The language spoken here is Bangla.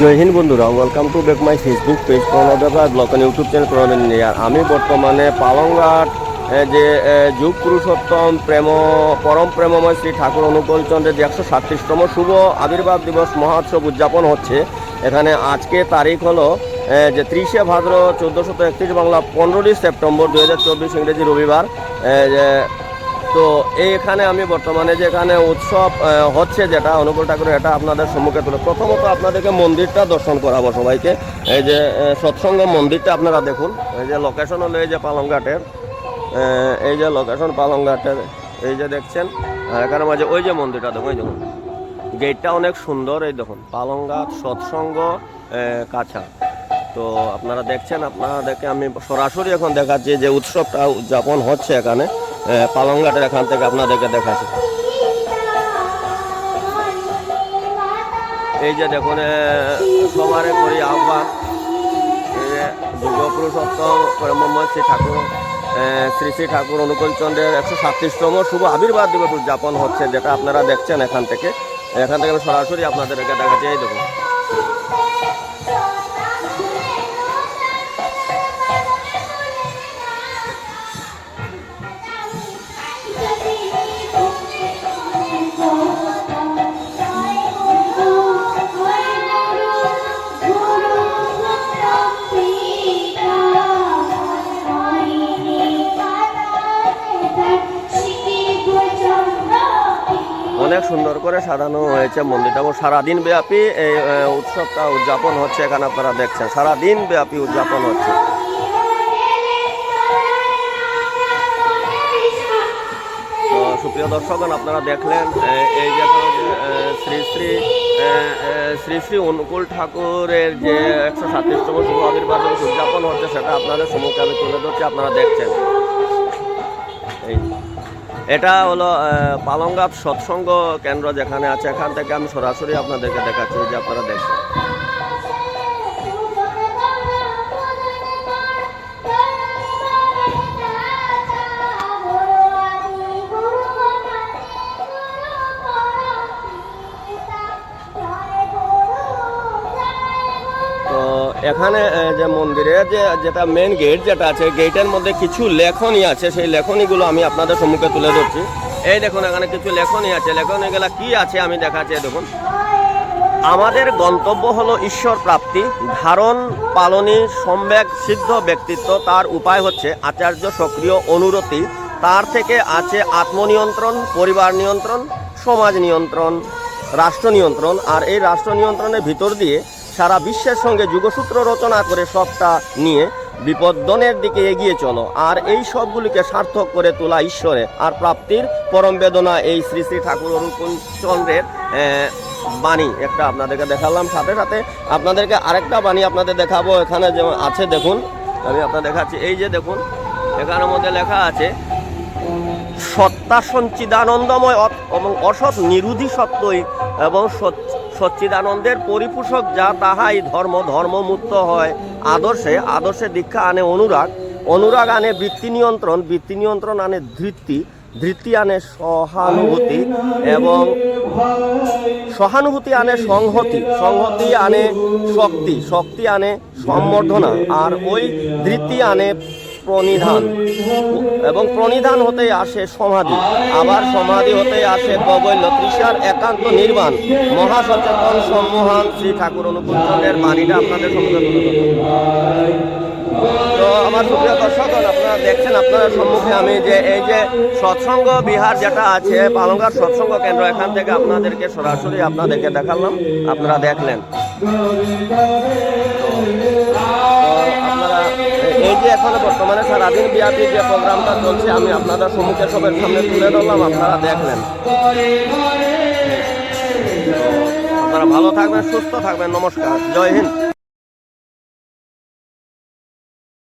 জয় হিন্দ বন্ধুরা welcome to back my Facebook page Pranadada blog YouTube channel আর আমি বর্তমানে পালংঘাট যে যুগ পুরুষোত্তম প্রেম, পরম প্রেমময় শ্রী ঠাকুর অনুকূল চন্দ্রের যে একশো সাতত্রিশতম শুভ আবির্ভাব দিবস মহোৎসব উদযাপন হচ্ছে, এখানে আজকে তারিখ হলো যে ত্রিশে ভাদ্র চোদ্দোশত একত্রিশ বাংলা পনেরোই সেপ্টেম্বর দু হাজার চব্বিশ ইংরেজি রবিবার তো এইখানে আমি বর্তমানে যেখানে উৎসব হচ্ছে যেটা, অনুকূল ঠাকুরের, এটা আপনাদের সম্মুখে তুলে প্রথমত আপনাদেরকে মন্দিরটা দর্শন করাবো সবাইকে। এই যে সৎসঙ্গ মন্দিরটা আপনারা দেখুন। এই যে লোকেশন হলো এই যে পালংঘাটের। এই যে লোকেশন পালংঘাটের, এই যে দেখছেন। আর এখানে মাঝে ওই যে মন্দিরটা দেখুন, এই দেখুন গেটটা অনেক সুন্দর, এই দেখুন। পালংঘাট, সৎসঙ্গ কাছা। তো আপনারা দেখছেন, আপনাদেরকে আমি সরাসরি এখন দেখাচ্ছি যে উৎসবটা উদযাপন হচ্ছে এখানে। পালংঘাটের এখান থেকে আপনাদেরকে দেখাচ্ছি। এই যে দেখুন সবারে করি আহ্বান দুর্গাপুরুষোত্তম পরমময় শ্রী ঠাকুর শ্রী শ্রী ঠাকুর অনুকূল চন্দ্রের একশো সাতত্রিশতম শুভ আবির্ভাব দিবস উদযাপন হচ্ছে, যেটা আপনারা দেখছেন এখান থেকে। এখান থেকে আমি সরাসরি আপনাদেরকে দেখাচ্ছি, এই দেখুন। অনেক সুন্দর করে সাজানো হয়েছে মন্দিরটা এবং সারাদিন ব্যাপী এই উৎসবটা উদযাপন হচ্ছে এখানে আপনারা দেখছেন। সারাদিন ব্যাপী উদযাপন হচ্ছে। সুপ্রিয় দর্শকগণ, আপনারা দেখলেন এই যে শ্রী শ্রী শ্রী শ্রী অনুকূল ঠাকুরের যে একশো সাতত্রিশতম শুভ আবির্ভাব উদযাপন হচ্ছে, সেটা আপনাদের সম্মুখে আমি তুলে ধরছি, আপনারা দেখছেন। এই। এটা হলো পালংঘাট সৎসঙ্গ কেন্দ্র যেখানে আছে, এখান থেকে আমি সরাসরি আপনাদেরকে দেখাচ্ছি যে আপনারা দেখছেন। এখানে যে মন্দিরে যে, যেটা মেন গেট যেটা আছে গেটের মধ্যে কিছু লেখনী আছে। সেই লেখনীগুলো আমি আপনাদের সম্মুখে তুলে ধরছি। এই দেখুন, এখানে কিছু লেখনী আছে। লেখনীগুলো কি আছে আমি দেখাচ্ছি দেখুন। আমাদের গন্তব্য হলো ঈশ্বর প্রাপ্তি, ধারণ, পালনী সম্বেক সিদ্ধ ব্যক্তিত্ব। তার উপায় হচ্ছে আচার্য সক্রিয় অনুরতি। তার থেকে আছে আত্মনিয়ন্ত্রণ, পরিবার নিয়ন্ত্রণ, সমাজ নিয়ন্ত্রণ, রাষ্ট্র নিয়ন্ত্রণ। আর এই রাষ্ট্র নিয়ন্ত্রণের ভিতর দিয়ে সারা বিশ্বের সঙ্গে যুগসূত্র রচনা করে সবটা নিয়ে বিপদ্দনের দিকে এগিয়ে চলো। আর এই সবগুলিকে সার্থক করে তোলা ঈশ্বরে। আর প্রাপ্তির পরম বেদনা এই শ্রী শ্রী ঠাকুর অরুণ চন্দ্রের বাণী। একটা আপনাদেরকে দেখালাম সাথে সাথে। আপনাদেরকে আরেকটা বাণী আপনাদের দেখাবো। এখানে যেমন আছে, দেখুন। আমি আপনাদের দেখাচ্ছি। এই যে দেখুন, এখানের মধ্যে লেখা আছে, সত্তা সঞ্চিদানন্দময় এবং অসৎ নিরুধি সত্যই এবং সচ্চিদানন্দের পরিপোষক যা তাহাই ধর্ম, ধর্মমুক্ত হয়। আদর্শে আদর্শে দীক্ষা আনে অনুরাগ। অনুরাগ আনে বৃত্তি নিয়ন্ত্রণ বৃত্তি নিয়ন্ত্রণ আনে ধৃত্তি ধৃত্তি আনে সহানুভূতি এবং সহানুভূতি আনে সংহতি। সংহতি আনে শক্তি শক্তি আনে সম্বর্ধনা। আর ওই ধৃতি আনে প্রণিধান। এবং প্রণিধান হতে আসে সমাধি। আবার সমাধি হতে আসে কবৈল্য তৃষার একান্ত নির্বাণ। মহাসচেতন সম্মোহন শ্রী ঠাকুর অনুকূল চন্দ্রের বাণীটা আপনাদের সম্মুখে তো আমার সুপ্রিয় দর্শকগণ আপনারা দেখছেন, আপনাদের সম্মুখে আমি যে এই যে সৎসঙ্গ বিহার যেটা আছে, পালঙ্গার সৎসঙ্গ কেন্দ্র, এখান থেকে আপনাদেরকে সরাসরি আপনাদেরকে দেখালাম। আপনারা দেখলেন। এই যে এখন বর্তমানে সারাদিন ব্যাপী যে প্রোগ্রামটা চলছে, আমি আপনাদের সম্মুখে সবের সামনে তুলে ধরলাম, আপনারা দেখলেন। আপনারা ভালো থাকবেন, সুস্থ থাকবেন, নমস্কার, জয় হিন্দ।